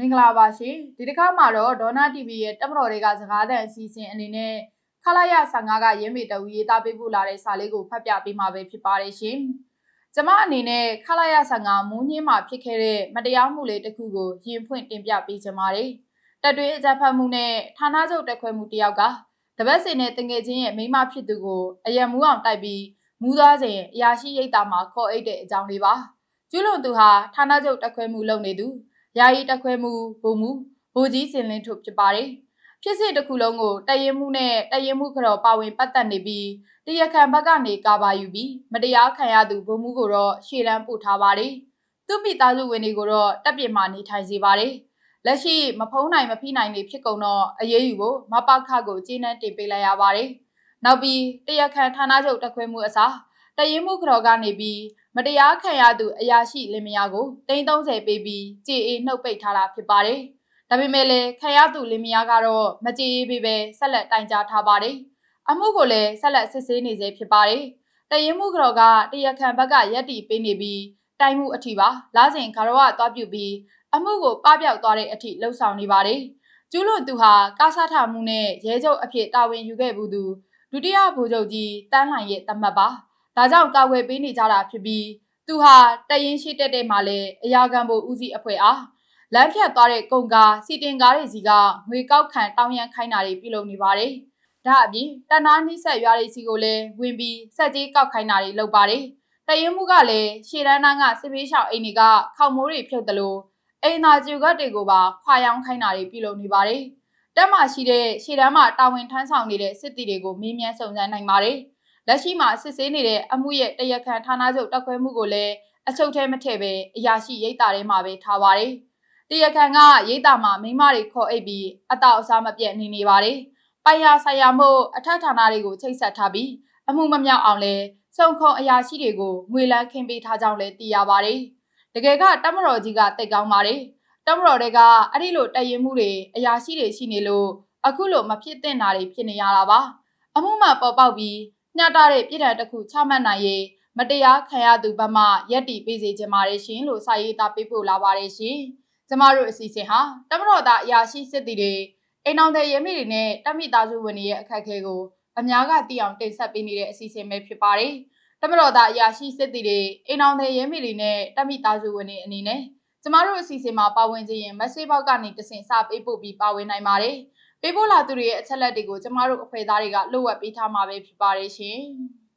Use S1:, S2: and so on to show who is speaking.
S1: မင်္ဂလာပါရှင်ဒီတစ်ခါမှာတော့ဒေါနာ TV ရဲ့တက်မတော်တွေကစကားသံအစီအစဉ်အနေနဲ့ခလာရ15ကရင်းမေတဝီရေးသားပေးပို့လာတဲ့စာလေးကိုဖတ်ပြပေးမှာပဲဖြစ်ပါတယ်ရှင်ကျမအနေနဲ့ခလာရ15မူးညင်းမှာဖြစ်ခဲ့တဲ့မတရားမှုလေးတစ်ခုကိုရင်ဖွင့်တင်ပြပေးချင်ပါတယ်တက်တွင်းအကြမ်းဖက်မှုနဲ့ဌာနချုပ်တက်ခွဲမှုတစ်ယောက်ကတပတ်စီနဲ့တငယ်ချင်းရဲ့မိန်းမဖြစ်သူကိုအယံမူးအောင်တိုက်ပြီးမူးသွားစဉ်အရာရှိရိတ်တာမှာခေါ်အိတ်တဲ့အကြောင်းလေးပါကျူးလွန်သူဟာဌာနချုပ်တက်ခွဲမှုလုပ်နေသူ ယာယီတက်ခွဲမှုဗိုလ်မှုဗိုလ်ကြီးစင်လင်းထုတ်ဖြစ်ပါတယ်။ဖြစ်စဉ်တစ်ခုလုံးကိုတရင်မှုနဲ့တရင်မှုကြော်ပါဝင်ပတ်သက်နေပြီးတရခံဘက်ကနေကာပါယူပြီးမတရားခံရသူဗိုလ်မှုကိုတော့ရှေ့တန်းပို့ထားပါတယ်။သူ့မိသားစုဝင်တွေကိုတော့တပ်ပြစ်မှနေထိုင်စေပါတယ်။လက်ရှိမဖုံးနိုင်မဖိနိုင်နေဖြစ်ကုန်တော့အရေးယူဖို့မပခကိုကျေးနှံတင်ပေးလိုက်ရပါတယ်။နောက်ပြီးတရခံဌာနချုပ်တက်ခွဲမှုအစားတရင်မှုကြော်ကနေပြီး မတရားခံရသူအရာရှိလင်မယားကို330ပေးပြီးကြေအေးနှုတ်ပိတ်ထားတာဖြစ်ပါတယ်။ဒါပေမဲ့လည်းခံရသူလင်မယားကတော့မကြေအေးပေးပဲဆက်လက်တိုင်ကြားထားပါတယ်။အမှုကိုလည်းဆက်လက်စစ်ဆေးနေစေဖြစ်ပါတယ်။တရင်မှုကြော်ကတရခံဘက်ကရက်တီပေးနေပြီးတိုင်မှုအထီပါလာစဉ်ခါရဝသွားပြုပြီးအမှုကိုပပျောက်သွားတဲ့အထီလှုပ်ဆောင်နေပါတယ်။ကျူးလွန်သူဟာကားစားထမှုနဲ့ရဲချုပ်အဖြစ်တာဝန်ယူခဲ့ဘူးသူဒုတိယဗိုလ်ချုပ်ကြီးတန်းလှိုင်ရဲ့တမတ်ပါ။ ဒါကြောင့်ကာဝယ်ပေးနေကြတာဖြစ်ပြီးသူဟာတရင်ရှိတက်တဲ့မှာလဲအရာခံဖို့ဦးစီးအဖွဲ့အားလမ်းဖြတ်သွားတဲ့ကုန်ကားစီတင်ကားတွေစီကငွေကောက်ခံတောင်းရန်ခိုင်းတာတွေပြုလုပ်နေပါတယ်။ဒါအပြင်တနာနှိဆက်ရွာတွေစီကိုလည်းဝင်ပြီးစက်ကြီးကောက်ခိုင်းတာတွေလုပ်ပါတယ်။တရင်မှုကလည်းရှေ့တန်းသားကစစ်ပေးရှောင်းအိမ်တွေကခေါမိုးတွေဖြုတ်တယ်လို့အိမ်သာကျူကတ်တွေကိုပါခွာရောင်းခိုင်းတာတွေပြုလုပ်နေပါတယ်။တက်မှရှိတဲ့ရှေ့တန်းမှာတာဝန်ထမ်းဆောင်နေတဲ့စစ်တီတွေကိုမေးမြန်းစုံစမ်းနိုင်ပါတယ်။ လက်ရှိမှာစစ်ဆေးနေတဲ့အမှုရဲ့တရခန်ဌာနချုပ်တက်ခွဲမှုကိုလည်းအချုပ်ထဲမထည့်ပဲအရာရှိရိတ်တာထဲမှာပဲထားပါတယ်။တရခန်ကရိတ်တာမှာမိမတွေခေါ်အိပ်ပြီးအတောက်အစားမပြတ်နေနေပါတယ်။ပိုင်ယာဆိုင်ယာမှုအထက်ဌာနတွေကိုချိတ်ဆက်ထားပြီးအမှုမမြောက်အောင်လဲစုံခုံအရာရှိတွေကိုငွေလန်းခင်းပေးထားကြောင်းလည်းသိရပါတယ်။တကယ်ကတမတော်ကြီးကတိတ်ကောင်းပါတယ်။တမတော်တွေကအဲ့ဒီလိုတရင်မှုတွေအရာရှိတွေရှိနေလို့အခုလိုမဖြစ်သင့်တာတွေဖြစ်နေရတာပါ။အမှုမှပေါ်ပေါက်ပြီး မျှတတဲ့ပြည်ထောင်တစ်ခုချမှတ်နိုင်ရေးမတရားခံရသူဘက်မှရက်တီပေးစေချင်ပါတယ်ရှင်လို့စာရေးသားပေးပို့လာပါတယ်ရှင်။ကျမတို့အစီအစဉ်ဟာတမတော်သားအရာရှိစစ်တီတွေအိမ်အောင်တဲ့ရဲမိတွေနဲ့တမိသားစုဝင်တွေရဲ့အခက်အခဲကိုအများကသိအောင်တင်ဆက်ပေးနေတဲ့အစီအစဉ်ပဲဖြစ်ပါတယ်။တမတော်သားအရာရှိစစ်တီတွေအိမ်အောင်တဲ့ရဲမိတွေနဲ့တမိသားစုဝင်တွေအနေနဲ့ကျမတို့အစီအစဉ်မှာပါဝင်ခြင်းရင် message box ကနေတဆင့်စပေးပို့ပြီးပါဝင်နိုင်ပါတယ်။ ပေးပို့လာသူတွေရဲ့အချက်လက်တွေကိုကျမတို့အဖွဲ့သားတွေကလှုပ်ဝက်ပေးထားမှာပဲဖြစ်ပါတယ်ရှင်။